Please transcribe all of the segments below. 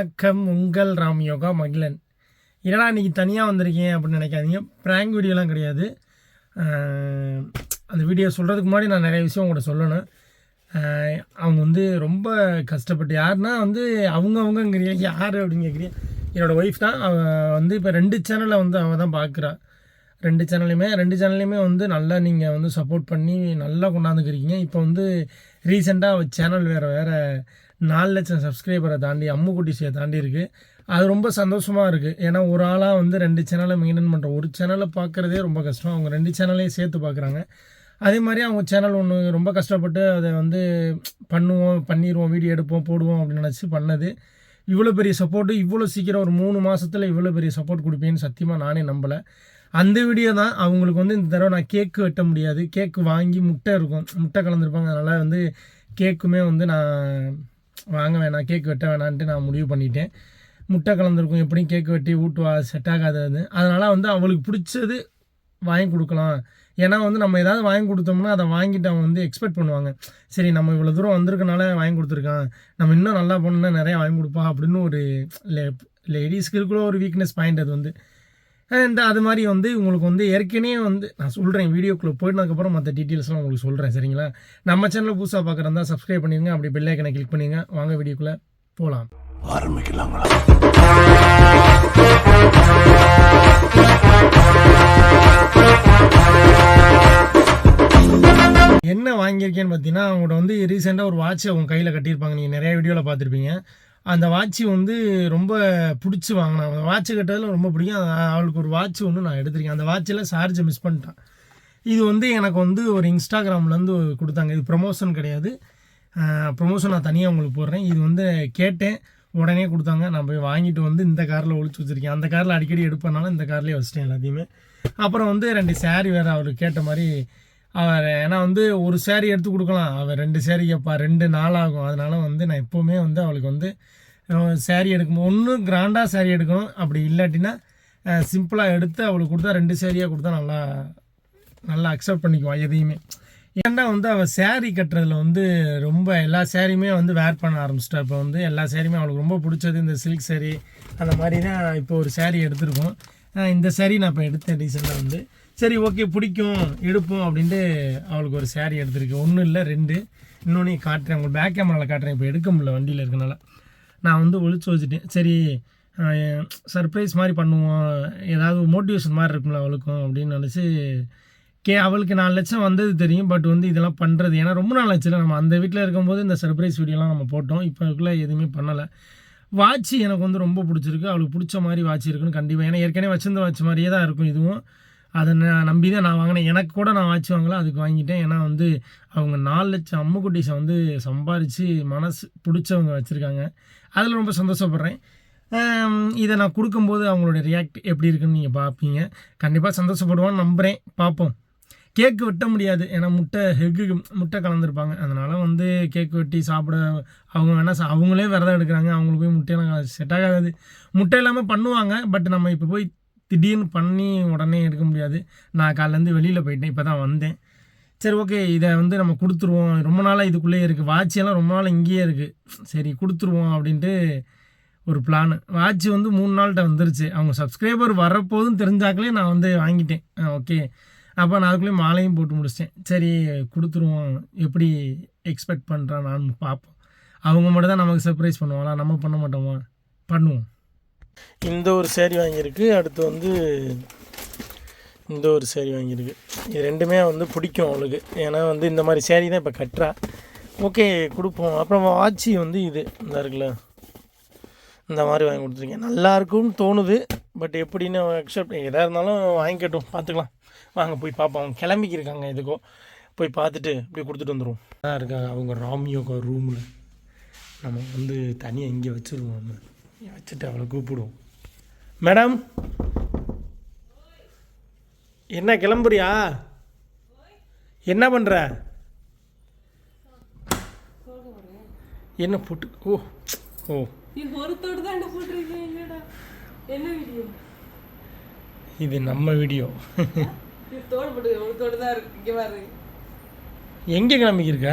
வணக்கம் உங்கள் ராம் யோகா மகிழன். என்னடா இன்றைக்கி தனியாக வந்திருக்கேன் அப்படின்னு நினைக்காதீங்க. ப்ராங்க் வீடியோலாம் கிடையாது. அந்த வீடியோ சொல்கிறதுக்கு முன்னாடி நான் நிறைய விஷயம் உங்கள்கிட்ட சொல்லணும். அவங்க வந்து ரொம்ப கஷ்டப்பட்டு யாருன்னா வந்து அவங்க யார் அப்படின்னு கேட்குறீங்க என்னோடய ஒய்ஃப் தான். அவ வந்து இப்போ ரெண்டு சேனலை வந்து அவள் தான் பார்க்குறா ரெண்டு சேனல்லையுமே ரெண்டு சேனல்லையுமே வந்து நல்லா நீங்கள் வந்து சப்போர்ட் பண்ணி நல்லா கொண்டாந்துக்கிறீங்க இப்போ வந்து ரீசெண்டாக சேனல் வேறு வேறு நாலு லட்சம் சப்ஸ்கிரைபரை தாண்டி அம்மு தாண்டி இருக்குது அது ரொம்ப சந்தோஷமாக இருக்குது ஏன்னா ஒரு ஆளாக வந்து ரெண்டு சேனலை மெயின்டைன் பண்ணுற ஒரு சேனலை பார்க்குறதே ரொம்ப கஷ்டம். அவங்க ரெண்டு சேனலையும் சேர்த்து பார்க்குறாங்க அதே மாதிரி அவங்க சேனல் ஒன்று ரொம்ப கஷ்டப்பட்டு அதை வந்து பண்ணுவோம் பண்ணிடுவோம் வீடியோ எடுப்போம் போடுவோம் அப்படின்னு நினச்சி பண்ணது. இவ்வளோ பெரிய சப்போர்ட்டு இவ்வளோ சீக்கிரம் ஒரு மூணு மாதத்தில் இவ்வளோ பெரிய சப்போர்ட் கொடுப்பேன்னு சத்தியமாக நானே நம்பலை. அந்த வீடியோ தான் அவங்களுக்கு வந்து இந்த தடவை நான் கேக்கு வெட்ட முடியாது. கேக்கு வாங்கி முட்டை இருக்கும். முட்டை கலந்துருப்பாங்க. அதனால் வந்து கேக்குமே வந்து நான் வாங்க வேணாம் கேக் வெட்ட வேணான்ட்டு நான் முடிவு பண்ணிட்டேன். முட்டை கலந்துருக்கும் எப்படியும் கேக் வெட்டி ஊட்டுவா செட் ஆகாது அது அதனால் வந்து அவளுக்கு பிடிச்சது வாங்கி கொடுக்கலாம். ஏன்னா வந்து நம்ம ஏதாவது வாங்கி கொடுத்தோம்னா அதை வாங்கிட்டு அவங்க வந்து எக்ஸ்பெக்ட் பண்ணுவாங்க. சரி நம்ம இவ்வளோ தூரம் வந்திருக்கனால வாங்கி கொடுத்துருக்கான். நம்ம இன்னும் நல்லா போனோம்னா நிறையா வாங்கி கொடுப்பா அப்படின்னு ஒரு லேடிஸ்க்கு இருக்கிற ஒரு வீக்னஸ் பாயிண்ட் அது வந்து. அண்ட் அது மாதிரி வந்து உங்களுக்கு வந்து ஏற்கனவே வந்து நான் சொல்கிறேன் வீடியோக்குள்ளே போயிட்டதுக்கப்புறம் மற்ற டீட்டெயில்ஸ்லாம் உங்களுக்கு சொல்கிறேன் சரிங்களா? நம்ம சேனலில் புதுசாக பார்க்குறதா சப்ஸ்கிரைப் பண்ணிடுங்க அப்படி பெல் ஐக்கனை கிளிக் பண்ணிடுங்க. வாங்க வீடியோக்குள்ளே போகலாம் ஆரம்பிக்கலாங்களா? என்ன வாங்கியிருக்கேன்னு பார்த்தீங்கன்னா அவங்கள்ட்ட வந்து ரீசெண்டாக ஒரு வாட்ச் அவங்க கையில் கட்டியிருப்பாங்க. நீங்கள் நிறைய வீடியோவில் பார்த்துருப்பீங்க. அந்த வாட்ச் வந்து ரொம்ப பிடிச்சி வாங்கினேன். அந்த வாட்ச் கட்டதில் ரொம்ப பிடிக்கும். அவளுக்கு ஒரு வாட்ச் ஒன்று நான் எடுத்திருக்கேன். அந்த வாட்சில் சார்ஜை மிஸ் பண்ணிட்டேன். இது வந்து எனக்கு வந்து ஒரு இன்ஸ்டாகிராம்லேருந்து கொடுத்தாங்க. இது ப்ரொமோஷன் கிடையாது. ப்ரொமோஷன் நான் தனியாக உங்களுக்கு போடுறேன். இது வந்து கேட்டேன். உடனே கொடுத்தாங்க. நான் போய் வாங்கிட்டு வந்து இந்த காரில் ஒழிச்சு வச்சுருக்கேன். அந்த காரில் அடிக்கடி எடுப்பனால இந்த கார்லேயே வச்சிட்டேன் எல்லாத்தையுமே. அப்புறம் வந்து ரெண்டு saree வேறு அவர் கேட்ட மாதிரி அவர் ஏன்னா வந்து ஒரு சேரீ எடுத்து கொடுக்கலாம். அவர் ரெண்டு சேரீ கேட்பா ரெண்டு நாள் ஆகும் அதனால வந்து நான் எப்போவுமே வந்து அவளுக்கு வந்து சேரீ எடுக்கும் ஒன்று கிராண்டாக சேரீ எடுக்கணும். அப்படி இல்லாட்டினா சிம்பிளாக எடுத்து அவளுக்கு கொடுத்தா ரெண்டு சேரீயாக கொடுத்தா நல்லா நல்லா அக்செப்ட் பண்ணிக்குவாள் எதையுமே. ஏன்டா வந்து அவள் சேரீ கட்டுறதுல வந்து ரொம்ப எல்லா சேரீயுமே வந்து வேர் பண்ண ஆரம்பிச்சிட்டா. இப்போ வந்து எல்லா சேரீயுமே அவளுக்கு ரொம்ப பிடிச்சது இந்த சில்க் சேரீ அந்த மாதிரி தான் இப்போ ஒரு சேரீ எடுத்திருக்கோம். இந்த சேரீ நான் இப்போ எடுத்தேன் ரீசெண்டாக வந்து. சரி ஓகே பிடிக்கும் எடுப்போம் அப்படின்ட்டு அவளுக்கு ஒரு சேரீ எடுத்திருக்கு. ஒன்றும் இல்லை ரெண்டு. இன்னொன்று காட்டுறேன். உங்களுக்கு பேக் கேமராவில் காட்டுறேன். இப்போ எடுக்க முடியல வண்டியில் இருக்கனால. நான் வந்து ஒழிச்சு வச்சுட்டேன். சரி சர்ப்ரைஸ் மாதிரி பண்ணுவோம். ஏதாவது மோட்டிவேஷன் மாதிரி இருக்கும்ல அவளுக்கும் அப்படின்னு நினச்சி கே அவளுக்கு நாலு லட்சம் வந்தது தெரியும். பட் வந்து இதெல்லாம் பண்ணுறது ஏன்னா ரொம்ப நாள் ஆச்சுல. நம்ம அந்த வீட்டில் இருக்கும்போது இந்த சர்ப்ரைஸ் வீடியோலாம் நம்ம போட்டோம். இப்போ அதுக்குள்ளே எதுவுமே பண்ணலை. வாட்ச் எனக்கு வந்து ரொம்ப பிடிச்சிருக்கு. அவளுக்கு பிடிச்ச மாதிரி வாட்ச் இருக்குன்னு கண்டிப்பாக ஏன்னா ஏற்கனவே வச்சிருந்த வாட்ச் மாதிரியே தான் இருக்கும் இதுவும். அதை நான் நம்பி தான் நான் வாங்கினேன். எனக்கு கூட நான் வாட்ச் வாங்கலாம் அதுக்கு வாங்கிட்டேன். ஏன்னா வந்து அவங்க நாலு லட்சம் அம்முக்குட்டிஸை வந்து சம்பாரித்து மனசு பிடிச்சவங்க வச்சுருக்காங்க. அதில் ரொம்ப சந்தோஷப்படுறேன். இதை நான் கொடுக்கும்போது அவங்களோட ரியாக்ட் எப்படி இருக்குன்னு நீங்கள் பார்ப்பீங்க கண்டிப்பாக சந்தோஷப்படுவான்னு நம்புகிறேன் பார்ப்போம் கேக்கு வெட்ட முடியாது. ஏன்னா முட்டை ஹெக்கு முட்டை கலந்துருப்பாங்க. அதனால் வந்து கேக்கு வெட்டி சாப்பிட அவங்க வேணால் அவங்களே விரதம் எடுக்கிறாங்க. அவங்களுக்கு போய் முட்டையெல்லாம் செட் ஆகாது. முட்டை இல்லாமல் பண்ணுவாங்க. பட் நம்ம இப்போ போய் திடீர்னு பண்ணி உடனே எடுக்க முடியாது. நான் காலேருந்து வெளியில் போயிட்டேன் இப்போ தான் வந்தேன். சரி ஓகே இதை வந்து நம்ம கொடுத்துருவோம். ரொம்ப நாளாக இதுக்குள்ளேயே இருக்குது வாட்சியெல்லாம் ரொம்ப நாள் இங்கேயே இருக்குது சரி கொடுத்துருவோம் அப்படின்ட்டு ஒரு பிளான் வாட்ச் வந்து மூணு நாள்கிட்ட வந்துருச்சு. அவங்க சப்ஸ்கிரைபர் வரப்போதும் தெரிஞ்சாக்களே நான் வந்து வாங்கிட்டேன். ஓகே. அப்போ நான் அதுக்குள்ளேயே மாலையும் போட்டு முடிச்சிட்டேன். சரி கொடுத்துருவோம். எப்படி எக்ஸ்பெக்ட் பண்ணுறான் நான் பார்ப்போம். அவங்க மட்டும் தான் நமக்கு சர்ப்ரைஸ் பண்ணுவாங்களா? நம்ம பண்ண மாட்டோமா? பண்ணுவோம். இந்த ஒரு சேரீ வாங்கியிருக்கு. அடுத்து வந்து இந்த ஒரு சேரீ வாங்கியிருக்கு. இது ரெண்டுமே வந்து பிடிக்கும் அவளுக்கு. ஏன்னா வந்து இந்த மாதிரி சேரீ தான் இப்போ கட்டுறா. ஓகே கொடுப்போம். அப்புறம் வாட்சி வந்து இது. இந்த இருக்குல்ல. இந்த மாதிரி வாங்கி கொடுத்துருக்கேன் நல்லா இருக்கும்னு தோணுது. பட் எப்படின்னு அக்செப்ட் எதாக இருந்தாலும் வாங்கிக்கட்டும். பார்த்துக்கலாம். வாங்க போய் பார்ப்போம். அவங்க கிளம்பிக்கிருக்காங்க எதுக்கோ. போய் பார்த்துட்டு இப்படி கொடுத்துட்டு வந்துடுவோம் தான் இருக்காங்க அவங்க ராமியோக ரூமில் நம்ம வந்து தனியாக இங்கே வச்சுருவோம். நம்ம வச்சுட்டு அவளை கூப்பிடுவோம் மேடம் என்ன கிளம்புறியா? என்ன பண்ணுற என்ன போட்டு ஓ ஓ. இது நம்ம வீடியோ. எங்கே கிளம்பிக்கிருக்க?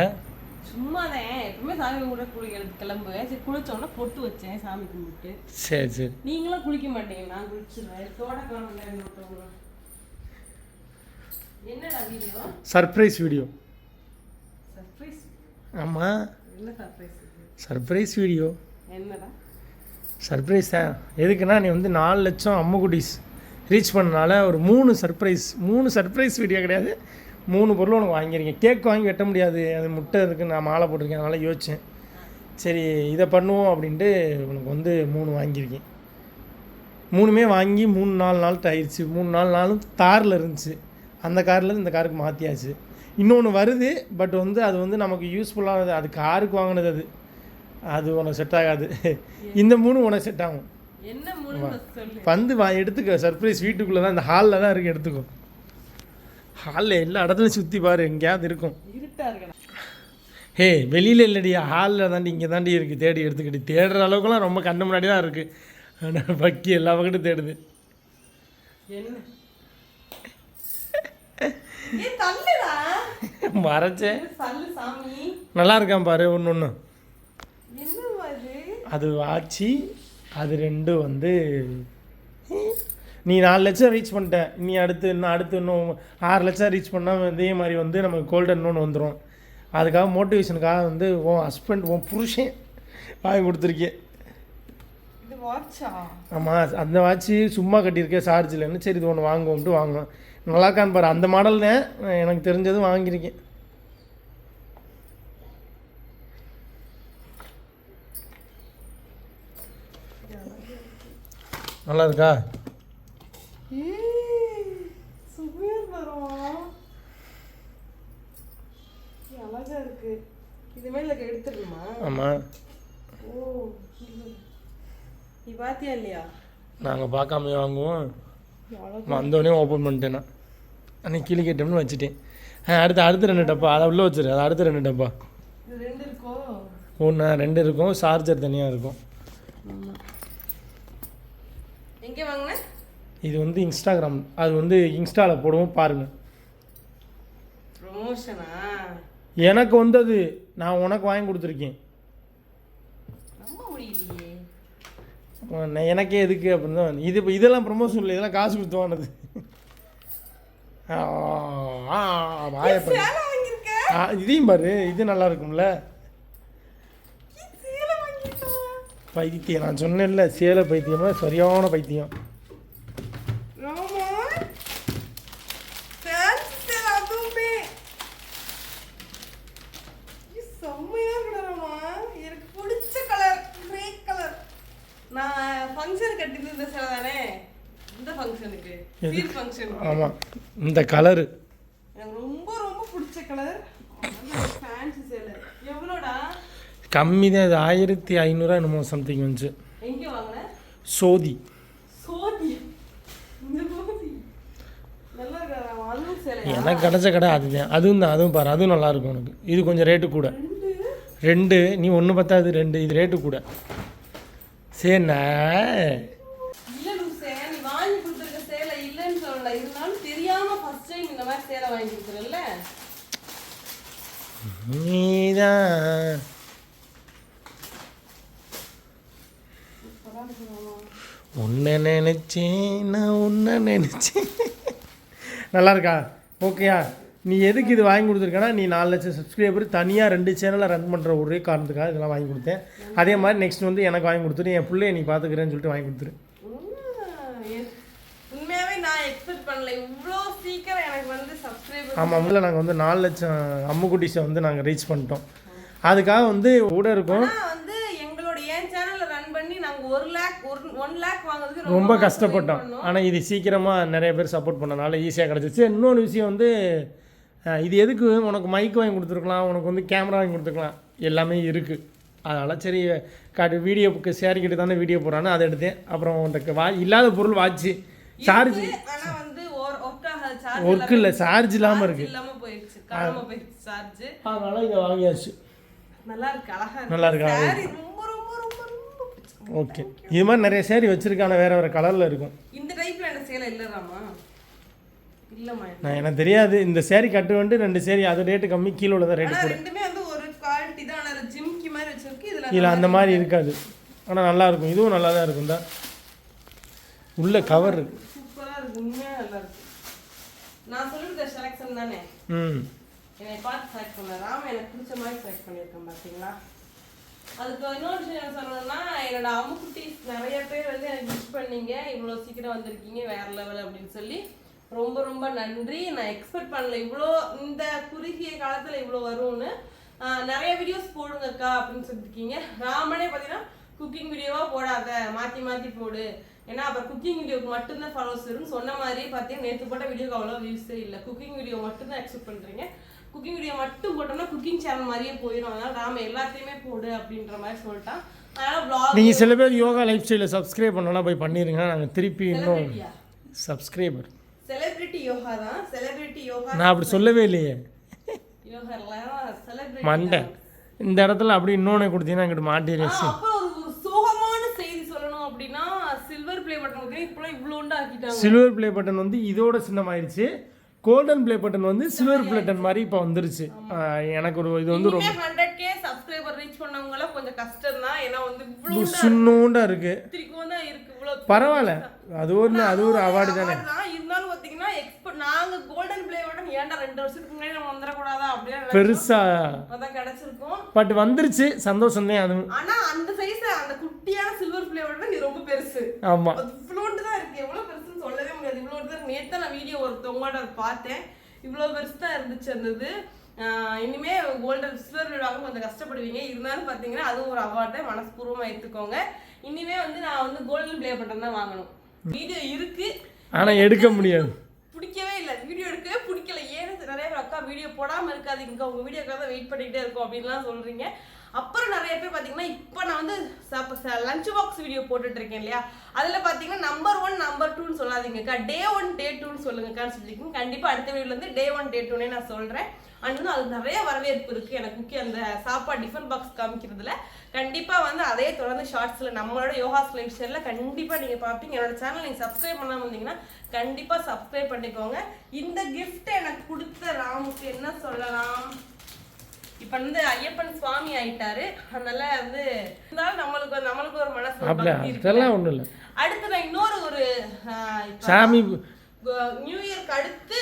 சும்மாதான். எப்பவுமே சாமி கும்பிட குளிக்க கிளம்புவேன் சரி குளிச்ச உடனே பொட்டு வச்சேன் சாமி கும்பிட்டு. சரி சரி. நீங்களும் குளிக்க மாட்டீங்க நான் குளிச்சிருவேன். தோட காணல என்னோட என்னடா வீடியோ? Surprise video. சர்ப்ரைஸ் ஆமாம் என்ன சர்ப்ரைஸ் சர்ப்ரைஸ் வீடியோ. என்னடா? சர்ப்ரைஸ் தான். எதுக்குன்னா நீ வந்து நாலு லட்சம் அம்முக்குட்டீஸ் ரீச் பண்ணனால ஒரு மூணு சர்ப்ரைஸ் மூணு சர்ப்ரைஸ் வீடியோ கிடையாது. மூணு பொருள் உனக்கு வாங்கியிருக்கேன் கேக் வாங்கி வெட்ட முடியாது. அது முட்டை இருக்குது நான் மாலை போட்டிருக்கேன் அதனால் யோசித்தேன் சரி இதை பண்ணுவோம் அப்படின்ட்டு உனக்கு வந்து மூணு வாங்கியிருக்கேன். மூணுமே வாங்கி மூணு நாலு நாள் ஆயிடுச்சு. மூணு நாலு நாளும் தாரில் இருந்துச்சு. அந்த கார்லேருந்து இந்த காருக்கு மாற்றியாச்சு இன்னொன்று வருது பட் வந்து அது வந்து நமக்கு யூஸ்ஃபுல்லானது அது காருக்கு வாங்கினது அது. அது உனக்கு செட் ஆகாது. இந்த மூணு உனக்கு செட் ஆகும். வந்து வா எடுத்துக்கோ சர்ப்ரைஸ் வீட்டுக்குள்ளே தான் இந்த ஹாலில் தான் இருக்குது எடுத்துக்கோ. ஹாலில் எல்லா இடத்துலையும் சுற்றி பாரு எங்கேயாவது இருக்கும். ஹே வெளியில் இல்லடி ஹாலில் தாண்டி இங்கே தாண்டி இருக்குது தேடி எடுத்துக்கிட்டு. தேடுற அளவுக்குலாம் ரொம்ப கண்ணு முன்னாடி தான் இருக்குது ஆனால் பக்கி எல்லா பக்கத்தும் தேடுது. மறைச்சேன் நல்லா இருக்கான் பாரு ஒன்று ஒன்று அது ஆச்சு அது ரெண்டும் வந்து நீ நாலு லட்சம் ரீச் பண்ணிட்ட. நீ அடுத்து இன்னும் அடுத்து இன்னும் ஆறு லட்சம் ரீச் பண்ணால் இதே மாதிரி வந்து நமக்கு கோல்டன் இன்னொன்று வந்துடும் அதுக்காக மோட்டிவேஷனுக்காக வந்து உன் ஹஸ்பண்ட் உன் புருஷன் வாங்கி கொடுத்துருக்கேன். ஆமாம் அந்த வாட்சி சும்மா கட்டியிருக்கேன் சார்ஜ் இல்லைன்னு. சரி இது ஒன்று வாங்குவோம்ட்டு வாங்குவேன் நல்லா இருக்கான்னு பாரு. அந்த மாடல் தான் எனக்கு தெரிஞ்சதும் வாங்கியிருக்கேன். நல்லா இருக்கா சுமையர் வரும் அழகா இருக்கு இது மேல எடுத்துடணுமா ஆமாம். நீ இல்லையா? நாங்கள் பார்க்காம வாங்குவோம். வந்தோடனே ஓப்பன் பண்ணிட்டேன் அன்னைக்கு கிளி கேட்டோம்னு வச்சுட்டேன். அடுத்து அடுத்து ரெண்டு டப்பா. அதை உள்ளே வச்சிரு. அது அடுத்து ரெண்டு டப்பா. ஒன்று ரெண்டு இருக்கும். சார்ஜர் தனியாக இருக்கும். இது வந்து இன்ஸ்டாகிராம் அது வந்து இன்ஸ்டாவில் போடுவோம் பாருங்கள் ப்ரொமோஷனா எனக்கு வந்தது நான் உனக்கு வாங்கி கொடுத்துருக்கேன். எனக்கே எதுக்கு அப்படின்னு தான் இது இப்போ இதெல்லாம் ப்ரொமோஷன் இல்லை இதெல்லாம் காசு கொடுத்து வாங்கினது. இதையும் பாரு இது நல்லா இருக்கும்ல. பைத்தியம் நான் சொன்னேன்ல சேலை பைத்தியமா சரியான பைத்தியம் ராமா ஃபேன்சி சேலை அதுவுமே இது செம்மையா இருக்குடா ராமா எனக்கு பிடிச்ச கலர் கிரே கலர் நான் ஃபங்க்ஷன் கட்டிட்டு இருந்த சேலை தானே இந்த ஃபங்க்ஷனுக்கு சீர் ஃபங்க்ஷனுக்கு ஆமாம் இந்த கலரு எனக்கு ரொம்ப ரொம்ப பிடிச்ச கலர் ஃபேன்சி சேலை எவ்வளோடா? கம்மி தான். இது ஆயிரத்தி ஐநூறுரூவா என்னமோ சம்திங் வந்துச்சு. எங்க வாங்கின? சோதி. சோதி? எனக்கு கிடச்ச கடை அதுதான். அதுவும் தான். அதுவும் பாரு. அதுவும் நல்லா இருக்கும் உனக்கு. இது கொஞ்சம் ரேட்டு கூட. ரெண்டு? ரெண்டு. நீ ஒன்று பத்தாது ரெண்டு. இது ரேட்டு கூட. சரிண்ணா நீதான். உன்னை நினைச்சேன் நான் உன்னை நினைச்சேன். நல்லா இருக்கா? ஓகேயா? நீ எதுக்கு இது வாங்கி கொடுத்துருக்கனா நீ நாலு லட்சம் சப்ஸ்கிரைபர் தனியாக ரெண்டு சேனலை ரன் பண்ணுற ஒரே காரணத்துக்காக இதெல்லாம் வாங்கி கொடுத்தேன். அதே மாதிரி நெக்ஸ்ட் வந்து எனக்கு வாங்கி கொடுத்துரு என் பிள்ளைய நீ பார்த்துக்கிறேன்னு சொல்லிட்டு வாங்கி கொடுத்துரு. உண்மையாவே நான் எக்ஸ்பெக்ட் பண்ணல. இவ்வளோ சீக்கிரம் எனக்கு வந்து சப்ஸ்கிரைபர் ஆமாம் முதல்ல நாங்கள் வந்து நாலு லட்சம் அம்முக்குட்டிஸை வந்து நாங்கள் ரீச் பண்ணிட்டோம். அதுக்காக வந்து கூட இருக்கும். வந்து எங்களோட என் சேனல்ல ரன் பண்ணி நாங்க ஒரு லேக் ஒரு ஒன் லேக் வாங்குறதுக்கு ரொம்ப கஷ்டப்பட்டோம். ஆனால் இது சீக்கிரமாக நிறைய பேர் சப்போர்ட் பண்ணனால ஈஸியாக கிடச்சிச்சு. இன்னொரு விஷயம் வந்து இது எதுக்கு? உனக்கு மைக் வாங்கி கொடுத்துருக்கலாம். உனக்கு வந்து கேமரா வாங்கி கொடுத்துருக்கலாம். எல்லாமே இருக்குது அதனால் சரி காட்டு வீடியோக்கு ஷேரிக்கிட்டு தானே வீடியோ போடுறான்னு அதை எடுத்தேன். அப்புறம் உனக்கு வா இல்லாத பொருள் வாட்ச்சு சார்ஜ் இருக்கு, ஒர்க் இல்லை சார்ஜ் இல்லாமல் சார்ஜ் அதனால் இதை வாங்கியாச்சு. நல்லா இருக்கு இருக்கு. நல்லா இருக்கா. ஓகே இது மாதிரி நிறைய சேரீ வச்சுருக்கான வேறு வேறு கலரில் இருக்கும். இந்த டைப்ல எனக்கு சேலை இல்லம்மா நான் எனக்கு தெரியாது. இந்த சேரீ கட்டு வந்துட்டு ரெண்டு சேரீ அது ரேட்டு கம்மி கீழே உள்ளதான் ரேட்டு கூட. ரெண்டுமே வந்து ஒரு குவாலிட்டி இதில் அந்த மாதிரி இருக்காது. ஆனால் நல்லா இருக்கும். இதுவும் நல்லா தான் இருக்கும். தான் உள்ள கவர் இருக்கு. சூப்பரா இருக்கு. உண்மையா நல்லா இருக்கு. நான் சொல்லிருக்க செலக்ஷன் தானே? ம். என்னை பார்த்து செலக்ட் பண்ண. ராம எனக்கு பிடிச்ச மாதிரி செலக்ட் பண்ணியிருக்கேன் பார்த்தீங்களா அதுக்கு இன்னொரு விஷயம் என்ன சொல்லணும்னா என்னோட அம்முக்குட்டீஸ் நிறைய பேர் வந்து எனக்கு விஷ் பண்ணீங்க. இவ்வளோ சீக்கிரம் வந்திருக்கீங்க வேற லெவல் அப்படின்னு சொல்லி. ரொம்ப ரொம்ப நன்றி. நான் எக்ஸ்பெக்ட் பண்ணல இவ்வளோ இந்த குறுகிய காலத்தில் இவ்வளோ வரும்னு. நிறைய வீடியோஸ் போடுங்கக்கா அப்படின்னு சொல்லியிருக்கீங்க. ராமனே பார்த்தீங்கன்னா குக்கிங் வீடியோவாக போடாத. மாற்றி மாற்றி போடு. ஏன்னா அப்புறம் குக்கிங் வீடியோக்கு மட்டும்தான் ஃபாலோவர்ஸ் வரும்னு சொன்ன மாதிரி பார்த்தீங்கன்னா நேற்று போட்ட வீடியோக்கு அவ்வளோ வியூஸே இல்லை. குக்கிங் வீடியோ மட்டும்தான் எக்ஸ்பெக்ட் பண்ணுறீங்க குக்கிங் வீடியோ மட்டும் போட்டோம்னா குக்கிங் சேனல் மாதிரியே போயிடும் அதனால ராம எல்லாத்தையுமே போடு அப்படின்ற மாதிரி சொல்லிட்டான். அதனால vlog நீங்கள் சில பேர் யோகா லைஃப் ஸ்டைலில் சப்ஸ்கிரைப் பண்ணலாம் போய் பண்ணிடுங்க நாங்கள் திருப்பி இன்னும் சப்ஸ்கிரைபர் செலிபிரிட்டி யோகா தான். செலிபிரிட்டி யோகா நான் அப்படி சொல்லவே இல்லையே. மண்டை. இந்த இடத்துல அப்படி இன்னொன்று கொடுத்தீங்கன்னா எங்கிட்ட மாட்டிடுச்சு சோகமான செய்தி சொல்லணும் அப்படின்னா சில்வர் பிளே பட்டன் வந்து இப்பெல்லாம் இவ்வளோண்டு ஆக்கிட்டாங்க. சில்வர் ப்ளே பட்டன் வந்து இதோட சின்னமாயிருச்சு. கோல்டன் ப்ளே பட்டன் வந்து சில்வர் பட்டன் மாதிரி இப்போ வந்துருச்சு. எனக்கு ஒரு இது வந்து ரொம்ப ஹண்ட்ரட் கே சப்ஸ்கிரைபர் ரீச் பண்ணவங்க எல்லாம் கொஞ்சம் கஷ்டம் தான் ஏன்னா வந்து இவ்வளோ சின்னோண்டா இருக்கு. பரவாயில்ல. அது ஒரு அது ஒரு அவார்டு தானே. இருந்தாலும் பாத்தீங்கன்னா எக்ஸ்பர்ட் நாங்க கோல்டன் பிளே பட்டன் ஏன்டா ரெண்டு வருஷத்துக்கு முன்னாடி நம்ம வந்துடக்கூடாதா அப்படியே பெருசா. அதான் கிடைச்சிருக்கும். பட் வந்துருச்சு. சந்தோஷம் தான் அது ஆனா அந்த சைஸ் அந்த குட்டியான சில்வர் பிளே பட்டன் இது ரொம்ப பெருசு. ஆமா அது இவ்வளோண்டு தான் இருக்கு எவ்வளவு பெருசுன்னு சொல்லவே முடியாது இவ்வளோண்டு தான் நேத்து நான் அதை பார்த்தேன். இவ்வளோ பெருசு தான் இருந்துச்சு ஆஹ் இனிமே கோல்டன் சில்வர் விழாவும் கொஞ்சம் கஷ்டப்படுவீங்க. இருந்தாலும் பார்த்தீங்கன்னா அதுவும் ஒரு அவார்டை மனஸ்பூர்வமாக எடுத்துக்கோங்க இனிமே வந்து நான் வந்து கோல்டன் பிளே பட்டன் தான் வாங்கணும். வீடியோ இருக்கு. ஆனா எடுக்க முடியாது. பிடிக்கவே இல்லை. வீடியோ எடுக்கவே பிடிக்கல. ஏன்னு நிறைய பேர் அக்கா வீடியோ போடாமல் இருக்காதீங்க உங்கள் வீடியோக்காக தான் வெயிட் பண்ணிக்கிட்டே இருக்கோம். அப்படின்லாம் சொல்கிறீங்க அப்புறம் நிறைய பேர் பார்த்தீங்கன்னா இப்போ நான் வந்து லஞ்ச் பாக்ஸ் வீடியோ போட்டுட்டு இருக்கேன் இல்லையா? அதில் பார்த்தீங்கன்னா நம்பர் ஒன் நம்பர் டூன்னு சொல்லாதீங்கக்கா. டே ஒன் டே டூன்னு சொல்லுங்கக்கான்னு சொல்லியிருக்கீங்க கண்டிப்பாக அடுத்த வீடியோலேருந்து டே ஒன் டே டூனே நான் சொல்கிறேன் அண்ட் வந்து அது நிறைய வரவேற்பு இருக்குது எனக்கு முக்கிய அந்த சாப்பாடு டிஃபன் பாக்ஸ் காமிக்கிறதுல. கண்டிப்பாக வந்து அதே தொடர்ந்து ஷார்ட்ஸில் நம்மளோட யோகா லைஃப் ஸ்டைலில் கண்டிப்பாக நீங்கள் பார்ப்பீங்க என்னோட சேனல் நீங்கள் சப்ஸ்கிரைப் பண்ணாமல் இருந்தீங்கன்னா கண்டிப்பாக சப்ஸ்கிரைப் பண்ணிக்கோங்க. இந்த கிஃப்ட்டை எனக்கு கொடுத்த ராமுக்கு என்ன சொல்லலாம்? இப்போ வந்து ஐயப்பன் சுவாமி ஆயிட்டாரு. அதனால வந்து இருந்தாலும் நம்மளுக்கு நம்மளுக்கு ஒரு மனசு ஒரு அப்படி பக்தி இருக்கு. அதெல்லாம் ஒன்றும் இல்லை. அடுத்து நான் இன்னொரு ஒரு சாமி நியூ இயர்க்கு அடுத்து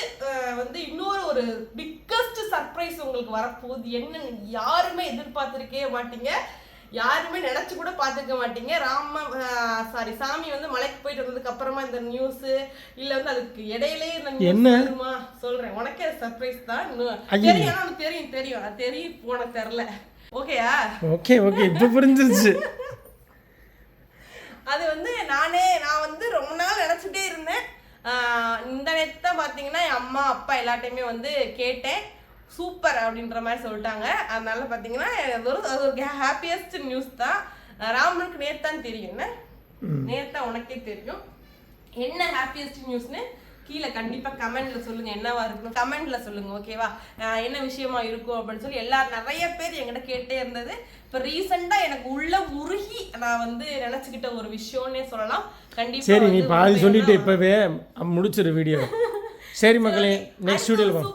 வந்து இன்னொரு ஒரு பிக்கஸ்ட் சர்ப்ரைஸ் உங்களுக்கு வரப்போகுது. என்னன்னு யாருமே எதிர்பார்த்திருக்கவே மாட்டீங்க. யாருமே நினைச்சு கூட பார்த்துக்க மாட்டீங்க. ராம சாரி சாமி வந்து மலைக்கு போயிட்டு வந்ததுக்கு அப்புறமா இந்த நியூஸ் இல்ல வந்து அதுக்கு இடையிலே இந்த news என்ன? வருமா? சொல்றேன். உனக்கே சர்ப்ரைஸ் தான். தெரியும். ஆனா தெரியும் தெரியும். அது தெரியும். உனக்கு தெரியல. ஓகேயா ஓகே ஓகே இப்போ புரிஞ்சிருச்சு. அது வந்து நானே நான் வந்து ரொம்ப நாள் நினச்சிட்டே இருந்தேன். இந்த நேரத்து பார்த்தீங்கன்னா என் அம்மா அப்பா எல்லாட்டையுமே வந்து கேட்டேன். சூப்பர் அப்படின்ற மாதிரி சொல்லிட்டாங்க. அதனால பார்த்தீங்கன்னா அது ஒரு அது ஒரு ஹாப்பியஸ்ட் நியூஸ் தான். ராமனுக்கு நேத்து தான் தெரியும். என்ன? நேத்தா உனக்கே தெரியும். என்ன ஹாப்பியஸ்ட் நியூஸ்னு கீழே கண்டிப்பா கமெண்ட்ல சொல்லுங்க. என்னவா இருக்கணும் கமெண்ட்ல சொல்லுங்க ஓகேவா என்ன விஷயமா இருக்கும் அப்படின்னு சொல்லி எல்லாரும் நிறைய பேர் என்கிட்ட கேட்டே இருந்தது. இப்போ ரீசெண்டா எனக்கு உள்ள உருகி நான் வந்து நினைச்சுக்கிட்ட ஒரு விஷயம்னே சொல்லலாம். கண்டிப்பா சரி நீ பாதி சொல்லிட்டு இப்போவே முடிச்சிரு வீடியோ சரி மக்களே நெக்ஸ்ட் வீடியோவில் வந்து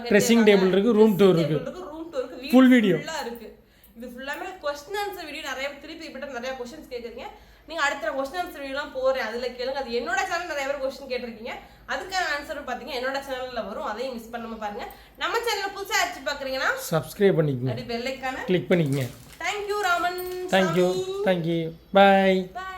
வீடியோ Dressing table இருக்கு, room tour இருக்கு. ரூம் டூர் இருக்கு video. ஃபுல்லா இருக்கு. இது ஃபுல்லாமே கொஸ்டின் ஆன்சர் வீடியோ நிறைய திருப்பி இப்படி நிறைய கொஸ்டின்ஸ் கேக்குறீங்க. நீங்க அடுத்த கொஸ்டின் ஆன்சர் வீடியோலாம் போறேன் அதுல கேளுங்க. அது என்னோட சேனல் நிறைய பேர் கொஸ்டின் கேட்டிருக்கீங்க. அதுக்கான ஆன்சர் பாத்தீங்க என்னோட சேனல்ல வரும். அதையும் மிஸ் பண்ணாம பாருங்க. நம்ம சேனல்ல புதுசா ஆச்சு பாக்குறீங்கன்னா சப்ஸ்கிரைப் பண்ணிக்கங்க. அப்படி பெல்லைக்கான கிளிக் பண்ணிக்கங்க. Thank you Raman thank you thank you bye bye